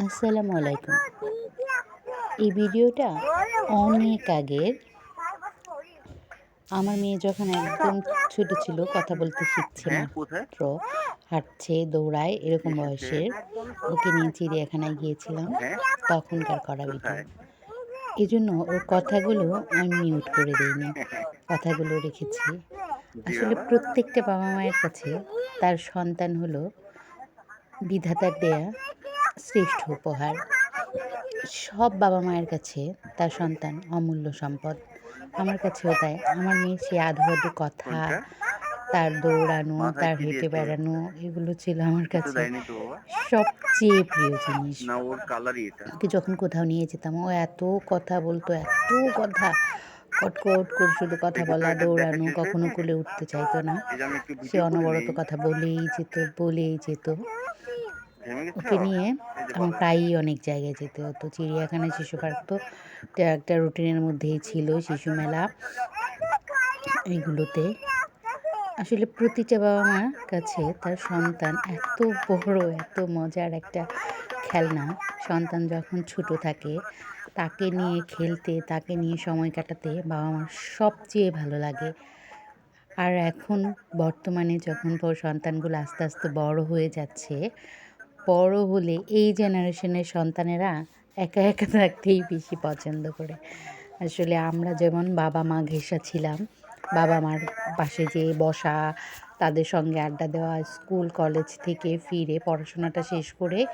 আসসালামু আলাইকুম। এই ভিডিওটা অনেক আগের। আমার মেয়ে যখন একদম ছোট ছিল কথা বলতে শিখছে হ্যাঁ মাত্র হাঁটছে দৌড়ায় এরকম বয়সের। ওকে নিয়ে চিড়িয়াখানায় গিয়েছিলাম। হ্যাঁ। তখনকার করা ভিডিও এই জন্য ওর কথাগুলো আমি মিউট করে দিইনি কথাগুলো রেখেছি। আসলে প্রত্যেকটা বাবা মায়ের কাছে তার সন্তান হলো বিধাতার দেয়া। শ্রেষ্ঠ উপহার। সব বাবা মায়ের কাছে তার সন্তান অমূল্য সম্পদ। আমার কাছেও তাই। আমার মেয়ের সেই আধো আধো কথা তার দৌড়ানো তার হেঁটে বেড়ানো এগুলো ছিল আমার কাছে সবচেয়ে প্রিয় জিনিস। ওকে যখন কোথাও নিয়ে যেতাম ও এত কথা বলতো এত কথা। কটকট করে শুধু কথা বলা দৌড়ানো কখনো কোলে উঠতে চাইতো না। সে অনবরত কথা বলেই যেত বলেই যেত। ওকে নিয়ে আমার প্রায়ই অনেক জায়গায় যেতে। হতো চিড়িয়াখানা শিশু পার্ক তো একটা রুটিনের মধ্যেই ছিল শিশু মেলা। এইগুলোতে আসলে প্রতিটা বাবা মার কাছে তার সন্তান এত বড় এত মজার একটা খেলনা। সন্তান যখন ছোট থাকে তাকে নিয়ে খেলতে তাকে নিয়ে সময় কাটাতে বাবা মার সবচেয়ে ভালো লাগে। আর এখন বর্তমানে যখন সন্তানগুলো আস্তে আস্তে বড় হয়ে যাচ্ছে বড় হলে এই জেনারেশনের সন্তানেরা একা একা থাকতেই বেশি পছন্দ করে। আসলে আমরা যেমন বাবা মা ঘেঁষা ছিলাম, বাবা মার পাশে যেয়ে বসা, তাদের সঙ্গে আড্ডা দেওয়া, স্কুল, কলেজ থেকে ফিরে পড়াশোনাটা শেষ করে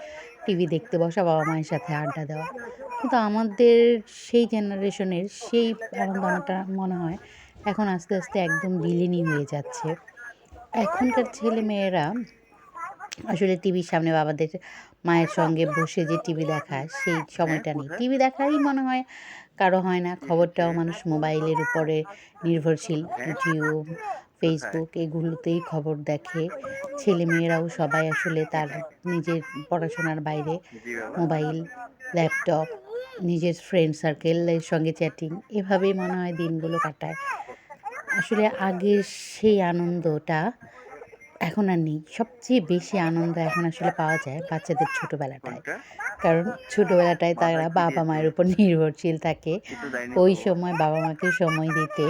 টিভি দেখতে বসা, বাবা মায়ের সাথে আড্ডা দেওয়া। কিন্তু আমাদের সেই জেনারেশনের সেই আনন্দটা মনে হয় এখন আস্তে আস্তে একদম বিলীনই হয়ে যাচ্ছে। এখনকার ছেলে মেয়েরা আসলে টিভির সামনে বাবাদের মায়ের সঙ্গে বসে যে টিভি দেখা, সেই সময়টা নেই। টিভি দেখাই মনে হয় কারও হয় না। খবরটাও মানুষ মোবাইলের উপরে নির্ভরশীল। ইউটিউব ফেসবুক এগুলোতেই খবর দেখে। ছেলে মেয়েরাও সবাই আসলে তার নিজের পড়াশোনার বাইরে মোবাইল, ল্যাপটপ, নিজের ফ্রেন্ড সার্কেলের সঙ্গে চ্যাটিং এভাবেই মনে হয় দিনগুলো কাটায়। আসলে আগের সেই আনন্দটা এখন আর নেই। সবচেয়ে বেশি আনন্দ এখন আসলে পাওয়া যায় বাচ্চাদের ছোটোবেলাটায়। কারণ ছোটোবেলাটায় তারা বাবা মায়ের উপর নির্ভরশীল থাকে। ওই সময় বাবা মাকে সময় দিতে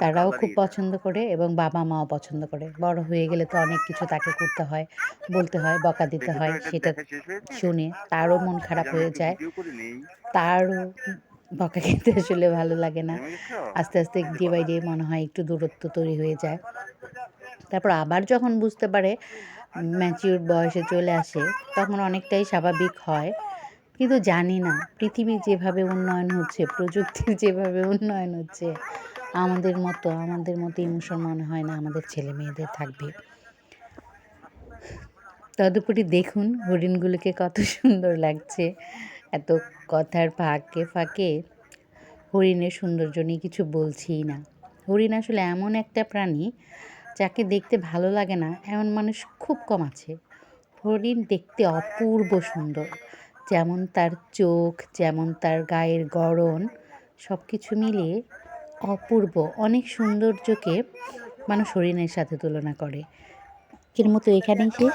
তারাও খুব পছন্দ করে এবং বাবা মাও পছন্দ করে। বড় হয়ে গেলে তো অনেক কিছু তাকে করতে হয় বলতে হয় বকা দিতে হয় সেটা? শুনে তারও মন খারাপ হয়ে যায়। তারও বকা খেতে আসলে ভালো লাগে না। আস্তে আস্তে ডে বাই ডে মনে হয় একটু দূরত্ব তৈরি হয়ে যায়। তারপর আবার যখন বুঝতে পারে ম্যাচিউর বয়সে চলে আসে, তখন অনেকটাই স্বাভাবিক হয়। কিন্তু জানি না, পৃথিবী যেভাবে উন্নয়ন হচ্ছে প্রযুক্তির যেভাবে উন্নয়ন হচ্ছে, আমাদের মতো আমাদের মতো ইমোশন মনে হয় না, আমাদের ছেলে মেয়েদের থাকবে। তদুপরি দেখুন হরিণগুলোকে কত সুন্দর লাগছে। এত কথার ফাঁকে ফাঁকে হরিণের সৌন্দর্য নিয়ে কিছু বলছিই না। হরিণ আসলে এমন একটা প্রাণী যাকে দেখতে ভালো লাগে না, এমন মানুষ খুব কম আছে। হরিণ দেখতে অপূর্ব সুন্দর। যেমন তার চোখ, যেমন তার গায়ের গড়ন সব কিছু মিলিয়ে অপূর্ব। অনেক সৌন্দর্যকে মানুষ হরিণের সাথে তুলনা করে। এর মতো এখানেই শেষ।